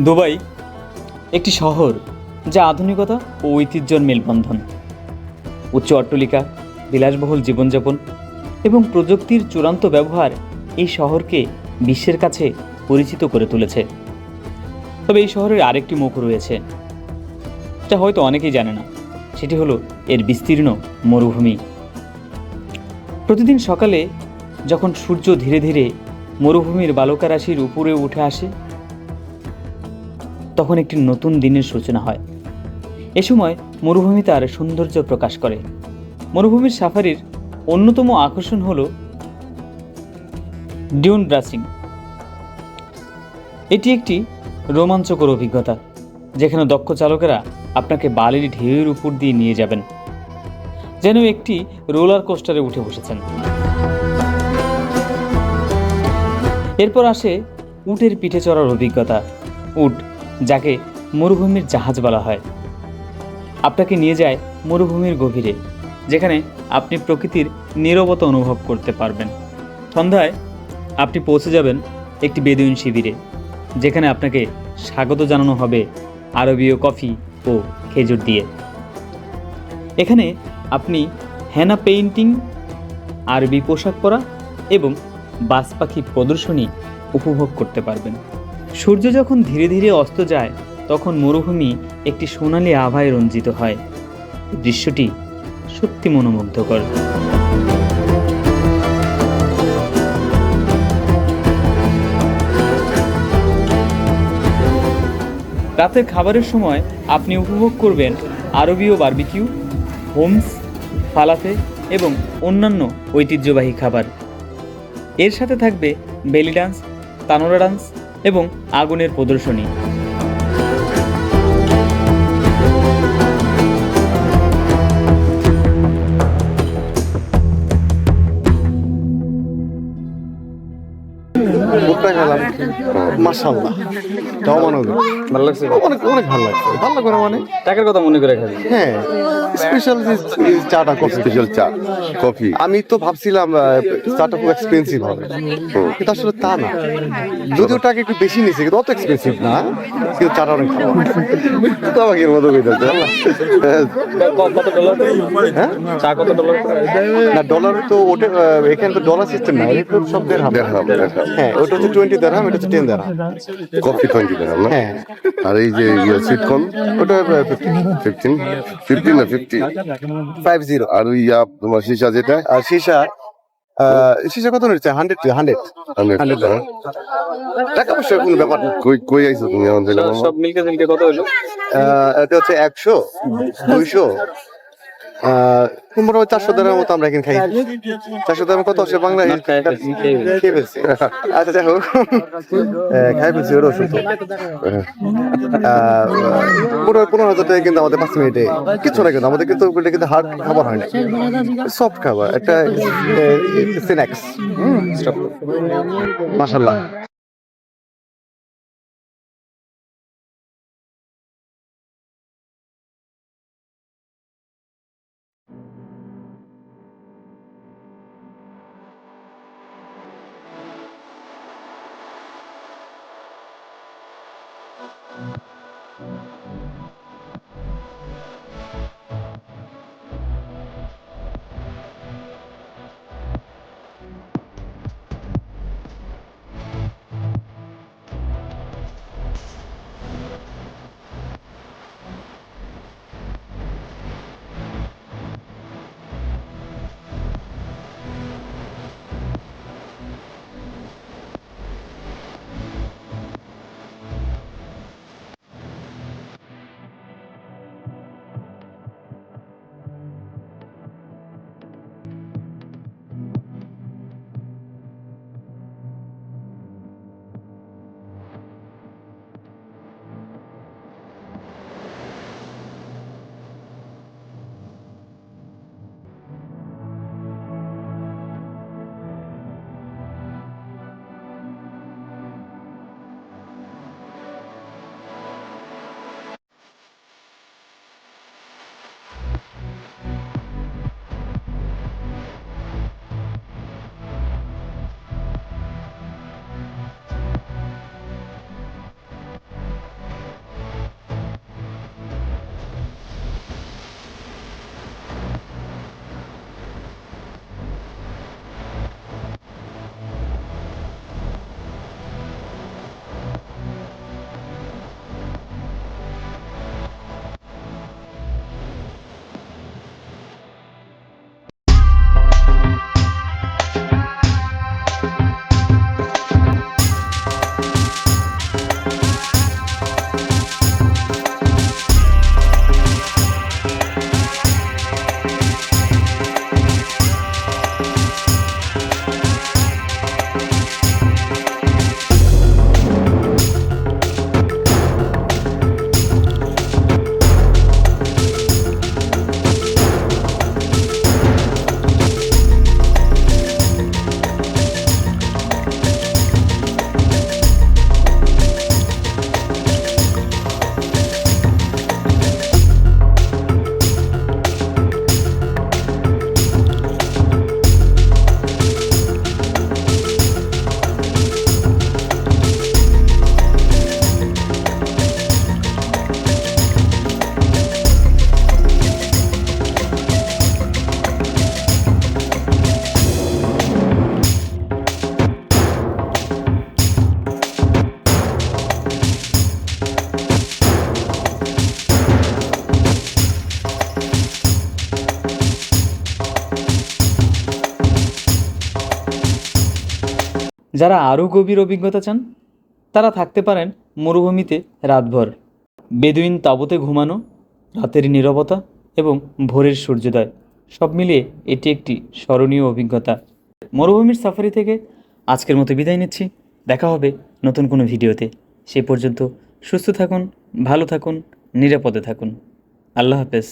Dubai, একটি শহর যা আধুনিকতা ও ঐতিহ্যর মেলবন্ধন। উচ্চ অট্টলিকা, বিলাসবহুল জীবনযাপন এবং প্রযুক্তির চূড়ান্ত ব্যবহার এই শহরকে বিশ্বের কাছে পরিচিত করে তুলেছে। তবে এই শহরের আরেকটি মুখ রয়েছে, যা হয়তো অনেকেই জানে না। সেটি হলো এর বিস্তীর্ণ মরুভূমি। প্রতিদিন সকালে যখন সূর্য ধীরে ধীরে মরুভূমির বালকা রাশির উপরে উঠে আসে তখন একটি নতুন দিনের সূচনা হয়। এ সময় মরুভূমি তার সৌন্দর্য প্রকাশ করে। মরুভূমির সাফারির অন্যতম আকর্ষণ হল ডিউন ব্রাসিং। এটি একটি রোমাঞ্চকর অভিজ্ঞতা, যেখানে দক্ষ চালকেরা আপনাকে বালির ঢেউয়ের উপর দিয়ে নিয়ে যাবেন, যেন একটি রোলার কোস্টারে উঠে বসেছেন। এরপর আসে উটের পিঠে চড়ার অভিজ্ঞতা, উট। যাকে মরুভূমির জাহাজ বলা হয়। আপনাকে নিয়ে যায় মরুভূমির গভীরে, যেখানে আপনি প্রকৃতির নীরবতা অনুভব করতে পারবেন। সন্ধ্যায় আপনি পৌঁছে যাবেন একটি বেদুইন শিবিরে, যেখানে আপনাকে স্বাগত জানানো হবে আরবীয় কফি ও খেজুর দিয়ে। এখানে আপনি হেনা পেইন্টিং, আরবি পোশাক পরা এবং বাস পাখি প্রদর্শনী উপভোগ করতে পারবেন। সূর্য যখন ধীরে ধীরে অস্ত যায়, তখন মরুভূমি একটি সোনালি আভায় রঞ্জিত হয়। দৃশ্যটি সত্যি মনোমুগ্ধকর। রাতের খাবারের সময় আপনি উপভোগ করবেন আরবীয় বারবিকিউ, হোমস ফালাফে এবং অন্যান্য ঐতিহ্যবাহী খাবার। এর সাথে থাকবে বেলি ডান্স, তানোরা ডান্স এবং আগুনের প্রদর্শনী। ভুট্টা খেলাম মাসাল্লাহ জমানগর ভালো লাগছে? অনেক অনেক ভালো লাগছে। ভালো করে মানে? টাকার কথা মনে করে খাবি হ্যাঁ স্পেশাল চাটা কফি স্পেশাল চা কফি আমি তো ভাবছিলাম চাটা খুব এক্সপেন্সিভ হবে। কিন্তু আসলে তা না। যদিও টাকা একটু বেশি নিছে কিন্তু অত এক্সপেন্সিভ না। কিন্তু চাটা অনেক ভালো তো আমাকে এর মতো কত ডলার হ্যাঁ? চা কত ডলার না ডলার তো ওটা এখানে তো ডলার সিস্টেম না এটা তো সব দেড়হাম, দেড়হাম। হ্যাঁ ওটা হচ্ছে টোয়েন্টি দেড়হাম এটা হচ্ছে টেন দেড়হাম কফি টোয়েন্টি দেখাম না? হ্যাঁ। আর এই যে ইয়ে সিটকন ওটা ফিফটিন ফিফটিন না ফিফটি ফাইভ জিরো আর ওই ইয়া তোমার সীসা যেটা? আর সীসা আহ, সীসা কত নিচ্ছে? হান্ড্রেড হান্ড্রেড হান্ড্রেড টাকা পয়সার কোনো ব্যাপার না। কই কই আইছো তুমি মামা সব মিলকে মিলকে কত হলো আহ, এটা হচ্ছে একশো দুইশো। মোটামুটি চারশো দেড়ের মতো আমরা এখানে খাই। চারশো দেড় কত আছে বাংলা খেয়ে ফেলছি। আচ্ছা যাই হোক। খাই ফেলছি ওটা ওষুধ পনেরো পনেরো হাজার টাকা কিন্তু আমাদের পাঁচ মিনিটে। কিছু না কিন্তু আমাদের কিন্তু ওগুলো কিন্তু হার্ড খাবার হয় না। সফট খাবার একটা স্ন্যাক্স। মাসাল্লাহ যারা আরও গভীর অভিজ্ঞতা চান, তারা থাকতে পারেন মরুভূমিতে রাতভর। বেদুইন তাঁবুতে ঘুমানো, রাতের নীরবতা এবং ভোরের সূর্যোদয়, সব মিলিয়ে এটি একটি স্মরণীয় অভিজ্ঞতা। মরুভূমির সাফারি থেকে আজকের মতো বিদায় নিচ্ছি। দেখা হবে নতুন কোনো ভিডিওতে। সে পর্যন্ত সুস্থ থাকুন, ভালো থাকুন, নিরাপদে থাকুন। আল্লাহ হাফেজ।